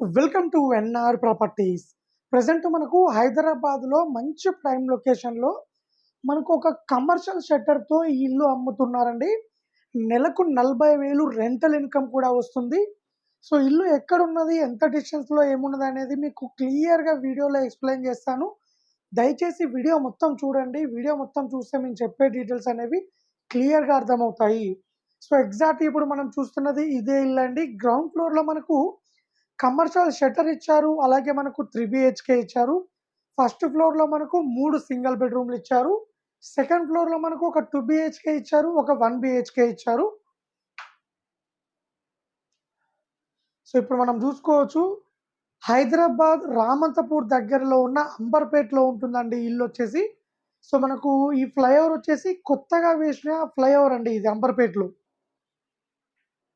Welcome to NR properties. Present మనకు హైదరాబాద్లో మంచి ప్రైమ్ లొకేషన్లో మనకు ఒక కమర్షియల్ షట్టర్తో ఈ ఇల్లు అమ్ముతున్నారండి. నెలకు నలభై వేలు రెంటల్ ఇన్కమ్ కూడా వస్తుంది. సో ఇల్లు ఎక్కడున్నది ఎంత డిస్టెన్స్లో ఏమున్నది అనేది మీకు క్లియర్గా వీడియోలో ఎక్స్ప్లెయిన్ చేస్తాను. దయచేసి వీడియో మొత్తం చూడండి. వీడియో మొత్తం చూస్తే మేము చెప్పే డీటెయిల్స్ అనేవి క్లియర్గా అర్థమవుతాయి. సో ఎగ్జాక్ట్ ఇప్పుడు మనం చూస్తున్నది ఇదే ఇల్లు అండి గ్రౌండ్ ఫ్లోర్లో మనకు కమర్షియల్ షట్టర్ ఇచ్చారు అలాగే మనకు త్రీ బిహెచ్కే ఇచ్చారు. ఫస్ట్ ఫ్లోర్లో మనకు మూడు సింగిల్ బెడ్రూమ్లు ఇచ్చారు. సెకండ్ ఫ్లోర్లో మనకు ఒక టూ బిహెచ్కే ఇచ్చారు ఒక వన్ బిహెచ్కే ఇచ్చారు. సో ఇప్పుడు మనం చూసుకోవచ్చు. హైదరాబాద్ రామంతపూర్ దగ్గరలో ఉన్న అంబర్పేటలో ఉంటుందండి ఇల్లు వచ్చేసి. సో మనకు ఈ ఫ్లైఓవర్ వచ్చేసి కొత్తగా వేసిన ఫ్లైఓవర్ అండి ఇది అంబర్పేటలో.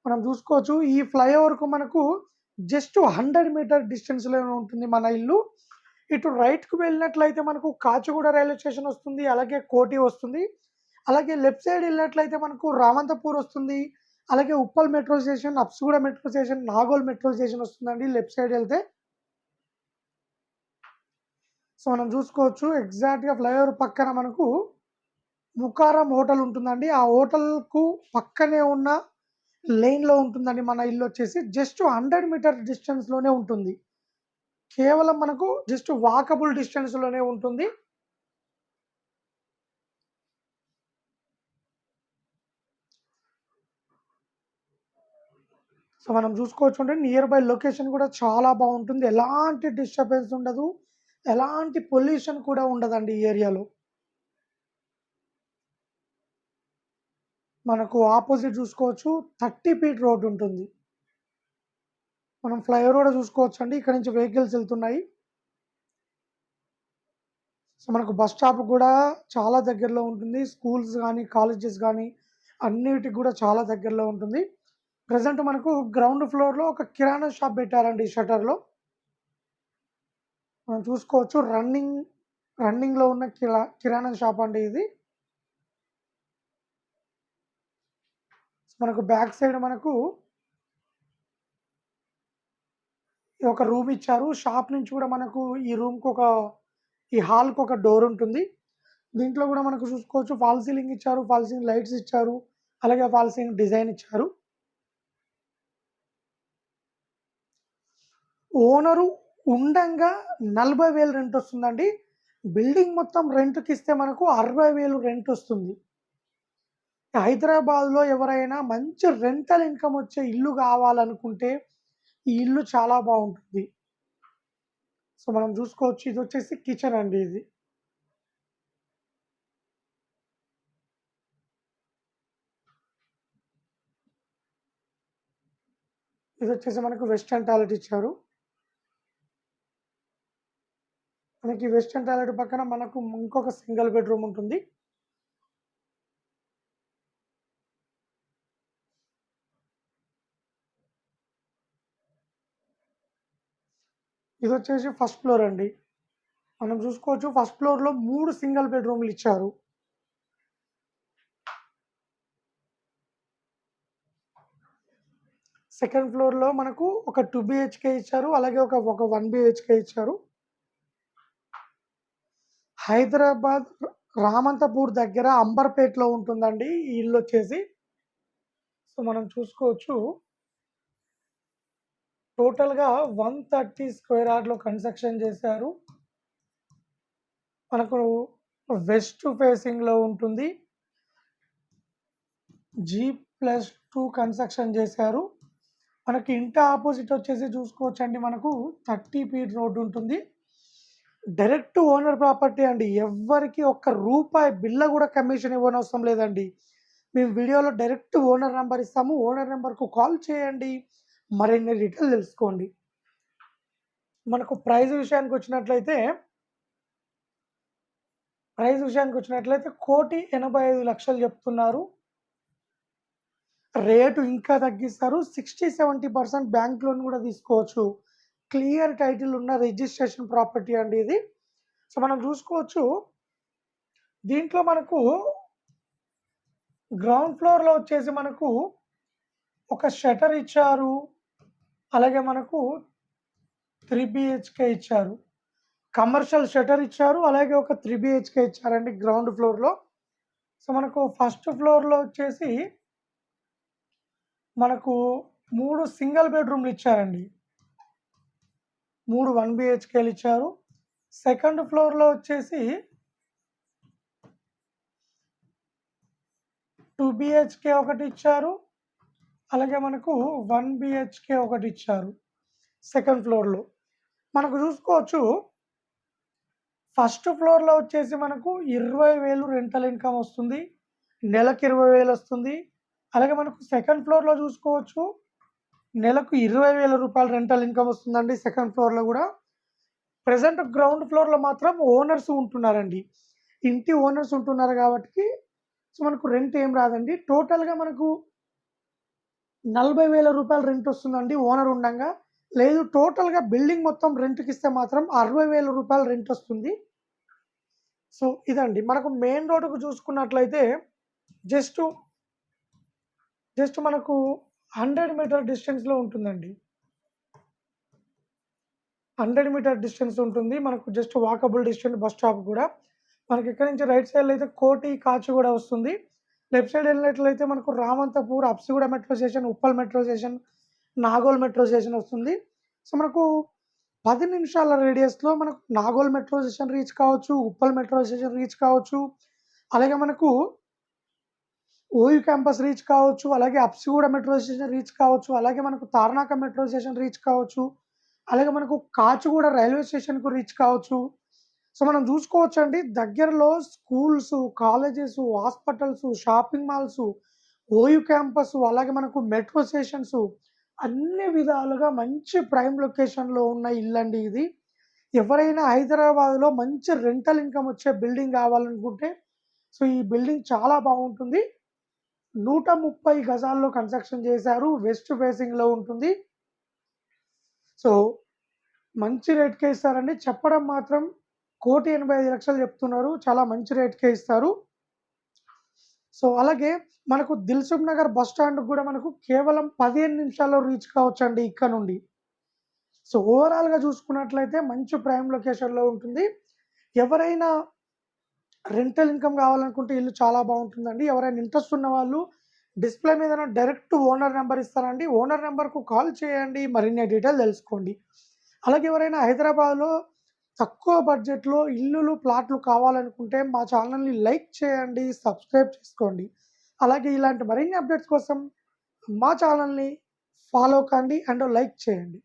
మనం చూసుకోవచ్చు ఈ ఫ్లైఓవర్కు మనకు జస్ట్ హండ్రెడ్ మీటర్ డిస్టెన్స్లో ఉంటుంది మన ఇల్లు. ఇటు రైట్కు వెళ్ళినట్లయితే మనకు కాచిగూడ రైల్వే స్టేషన్ వస్తుంది అలాగే కోటి వస్తుంది అలాగే లెఫ్ట్ సైడ్ వెళ్ళినట్లయితే మనకు రామంతపూర్ వస్తుంది అలాగే Uppal metro station Habsiguda metro station Nagole metro station వస్తుందండి లెఫ్ట్ సైడ్ వెళ్తే. సో మనం చూసుకోవచ్చు ఎగ్జాక్ట్గా ఫ్లైఓవర్ పక్కన మనకు ముకారం హోటల్ ఉంటుందండి. ఆ హోటల్కు పక్కనే ఉన్న లైన్లో ఉంటుందండి మన ఇల్లు వచ్చేసి జస్ట్ హండ్రెడ్ మీటర్ డిస్టెన్స్లోనే ఉంటుంది. కేవలం మనకు జస్ట్ వాకబుల్ డిస్టెన్స్లోనే ఉంటుంది. సో మనం చూసుకోవచ్చు అంటే నియర్ బై లొకేషన్ కూడా చాలా బాగుంటుంది. ఎలాంటి డిస్టర్బెన్స్ ఉండదు. ఎలాంటి పొల్యూషన్ కూడా ఉండదండి ఈ ఏరియాలో మనకు ఆపోజిట్ చూసుకోవచ్చు థర్టీ ఫీట్ రోడ్ ఉంటుంది. మనం ఫ్లైఓవర్ కూడా చూసుకోవచ్చు అండి ఇక్కడ నుంచి వెహికల్స్ వెళ్తున్నాయి. సో మనకు బస్ స్టాప్ కూడా చాలా దగ్గరలో ఉంటుంది. స్కూల్స్ కానీ కాలేజెస్ కానీ అన్నిటికి కూడా చాలా దగ్గరలో ఉంటుంది. ప్రజెంట్ మనకు గ్రౌండ్ ఫ్లోర్లో ఒక కిరాణా షాప్ పెట్టారండి ఈ షటర్లో. మనం చూసుకోవచ్చు రన్నింగ్ రన్నింగ్లో ఉన్న కిరా కిరాణా షాప్ అండి ఇది. మనకు బ్యాక్ సైడ్ మనకు ఒక రూమ్ ఇచ్చారు. షాప్ నుంచి కూడా మనకు ఈ రూమ్కి ఒక ఈ హాల్కి ఒక డోర్ ఉంటుంది. దీంట్లో కూడా మనకు చూసుకోవచ్చు. ఫాల్ సీలింగ్ ఇచ్చారు ఫాల్ సీలింగ్ లైట్స్ ఇచ్చారు అలాగే ఫాల్ సీలింగ్ డిజైన్ ఇచ్చారు. ఓనరు ఉండంగా నలభై వేలు రెంట్ వస్తుందండి. బిల్డింగ్ మొత్తం రెంట్కి ఇస్తే మనకు అరవై వేలు రెంట్ వస్తుంది. హైదరాబాద్లో ఎవరైనా మంచి రెంటల్ ఇన్కమ్ వచ్చే ఇల్లు కావాలనుకుంటే ఈ ఇల్లు చాలా బాగుంటుంది. సో మనం చూసుకోవచ్చు. ఇది వచ్చేసి కిచెన్ అండి ఇది. ఇది వచ్చేసి మనకు వెస్టర్న్ టాయిలెట్ ఇచ్చారు. మనకి వెస్టర్న్ టాయిలెట్ పక్కన మనకు ఇంకొక సింగిల్ బెడ్రూమ్ ఉంటుంది. ఇది వచ్చేసి ఫస్ట్ ఫ్లోర్ అండి. మనం చూసుకోవచ్చు ఫస్ట్ ఫ్లోర్లో మూడు సింగిల్ బెడ్రూమ్లు ఇచ్చారు. సెకండ్ ఫ్లోర్లో మనకు ఒక టూ బిహెచ్కే ఇచ్చారు అలాగే ఒక ఒక వన్ బిహెచ్కే ఇచ్చారు. హైదరాబాద్ రామంతపూర్ దగ్గర అంబర్పేటలో ఉంటుందండి ఈ ఇల్లు వచ్చేసి. సో మనం చూసుకోవచ్చు. టోటల్గా వన్ థర్టీ స్క్వేర్ యార్డ్లో కన్స్ట్రక్షన్ చేశారు. మనకు వెస్ట్ ఫేసింగ్లో ఉంటుంది. జీ ప్లస్ టూ కన్స్ట్రక్షన్ చేశారు. మనకి ఇంట ఆపోజిట్ వచ్చేసి చూసుకోవచ్చండి. మనకు థర్టీ ఫీట్ రోడ్డు ఉంటుంది. డైరెక్ట్ ఓనర్ ప్రాపర్టీ అండి. ఎవ్వరికి ఒక్క రూపాయి బిల్ల కూడా కమిషన్ ఇవ్వనవసరం లేదండి. మేము వీడియోలో డైరెక్ట్ ఓనర్ నెంబర్ ఇస్తాము. ఓనర్ నెంబర్కు కాల్ చేయండి. మరిన్ని డీటెయిల్ తెలుసుకోండి. మనకు ప్రైజ్ విషయానికి వచ్చినట్లయితే ప్రైస్ విషయానికి వచ్చినట్లయితే కోటి ఎనభై ఐదు లక్షలు చెప్తున్నారు. రేటు ఇంకా తగ్గిస్తారు. Sixty seventy percent bank loan కూడా తీసుకోవచ్చు. క్లియర్ టైటిల్ ఉన్న రిజిస్ట్రేషన్ ప్రాపర్టీ అండి ఇది. సో మనం చూసుకోవచ్చు. దీంట్లో మనకు గ్రౌండ్ ఫ్లోర్లో వచ్చేసి మనకు ఒక షటర్ ఇచ్చారు. అలాగే మనకు త్రీ బిహెచ్కే ఇచ్చారు. కమర్షియల్ షటర్ ఇచ్చారు అలాగే ఒక త్రీ బిహెచ్కే ఇచ్చారండి గ్రౌండ్ ఫ్లోర్లో సో మనకు ఫస్ట్ ఫ్లోర్లో వచ్చేసి మనకు మూడు సింగిల్ బెడ్రూమ్లు ఇచ్చారండి. మూడు వన్ బిహెచ్కేలు ఇచ్చారు. సెకండ్ ఫ్లోర్లో వచ్చేసి టూ బిహెచ్కే ఒకటి ఇచ్చారు. అలాగే మనకు వన్ బిహెచ్కే ఒకటి ఇచ్చారు సెకండ్ ఫ్లోర్లో మనకు చూసుకోవచ్చు ఫస్ట్ ఫ్లోర్లో వచ్చేసి మనకు ఇరవై వేలు రెంటల్ ఇన్కమ్ వస్తుంది నెలకు ఇరవై వేలు వస్తుంది. అలాగే మనకు సెకండ్ ఫ్లోర్లో చూసుకోవచ్చు నెలకు ఇరవై వేల రూపాయలు రెంటల్ ఇన్కమ్ వస్తుందండి సెకండ్ ఫ్లోర్లో కూడా. ప్రజెంట్ గ్రౌండ్ ఫ్లోర్లో మాత్రం ఓనర్స్ ఉంటున్నారండి. ఇంటి ఓనర్స్ ఉంటున్నారు కాబట్టి సో మనకు రెంట్ ఏం రాదండి. టోటల్గా మనకు నలభై వేల రూపాయలు రెంట్ వస్తుందండి ఓనర్ ఉండగా. లేదు టోటల్గా బిల్డింగ్ మొత్తం రెంట్కి ఇస్తే మాత్రం అరవై వేల రూపాయలు రెంట్ వస్తుంది. సో ఇదండి. మనకు మెయిన్ రోడ్డుకు చూసుకున్నట్లయితే జస్ట్ జస్ట్ మనకు హండ్రెడ్ మీటర్ డిస్టెన్స్లో ఉంటుందండి. హండ్రెడ్ మీటర్ డిస్టెన్స్ ఉంటుంది. మనకు just walkable distance bus stop కూడా. మనకి ఇక్కడ నుంచి రైట్ సైడ్లో అయితే కోటి కాచి కూడా వస్తుంది. లెఫ్ట్ సైడ్ వెళ్ళినట్లయితే మనకు Ramanthapur Habsiguda metro station Uppal metro station Nagole metro station వస్తుంది. సో మనకు పది నిమిషాల రేడియస్లో మనకు నాగోల్ మెట్రో స్టేషన్ రీచ్ కావచ్చు ఉప్పల్ మెట్రో స్టేషన్ రీచ్ కావచ్చు అలాగే మనకు ఓయూ క్యాంపస్ రీచ్ కావచ్చు అలాగే అప్సిగూడ మెట్రో స్టేషన్ రీచ్ కావచ్చు అలాగే మనకు తార్నాక మెట్రో స్టేషన్ రీచ్ కావచ్చు అలాగే మనకు కాచిగూడ రైల్వే స్టేషన్కు రీచ్ కావచ్చు. సో మనం చూసుకోవచ్చండి దగ్గరలో schools colleges hospitals shopping malls OU campus అలాగే మనకు మెట్రో స్టేషన్స్ అన్ని విధాలుగా మంచి ప్రైమ్ లొకేషన్లో ఉన్న ఇల్లండి ఇది. ఎవరైనా హైదరాబాద్లో మంచి రెంటల్ ఇన్కమ్ వచ్చే బిల్డింగ్ కావాలనుకుంటే సో ఈ బిల్డింగ్ చాలా బాగుంటుంది. నూట ముప్పై గజాల్లో కన్స్ట్రక్షన్ చేశారు వెస్ట్ ఫేసింగ్లో ఉంటుంది. సో మంచి రేట్కే ఇస్తారండి. చెప్పడం మాత్రం కోటి ఎనభై ఐదు లక్షలు చెప్తున్నారు. చాలా మంచి రేట్కే ఇస్తారు. సో అలాగే మనకు దిల్సుఖ్ నగర్ బస్ స్టాండ్ కూడా మనకు కేవలం పదిహేను నిమిషాల్లో రీచ్ కావచ్చు అండి ఇక్కడ నుండి. సో ఓవరాల్గా చూసుకున్నట్లయితే మంచి ప్రైమ్ లొకేషన్లో ఉంటుంది. ఎవరైనా రెంటల్ ఇన్కమ్ కావాలనుకుంటే ఇల్లు చాలా బాగుంటుందండి. ఎవరైనా ఇంట్రెస్ట్ ఉన్న వాళ్ళు డిస్ప్లే మీద డైరెక్ట్ ఓనర్ నెంబర్ ఇస్తారండి ఓనర్ నెంబర్కు కాల్ చేయండి. మరిన్ని డీటెయిల్ తెలుసుకోండి. అలాగే ఎవరైనా హైదరాబాద్లో తక్కువ బడ్జెట్లో ఇల్లులు ప్లాట్లు కావాలనుకుంటే మా ఛానల్ని లైక్ చేయండి సబ్స్క్రైబ్ చేసుకోండి. అలాగే ఇలాంటి మరిన్ని అప్డేట్స్ కోసం మా ఛానల్ని ఫాలో కండి అండ్ లైక్ చేయండి.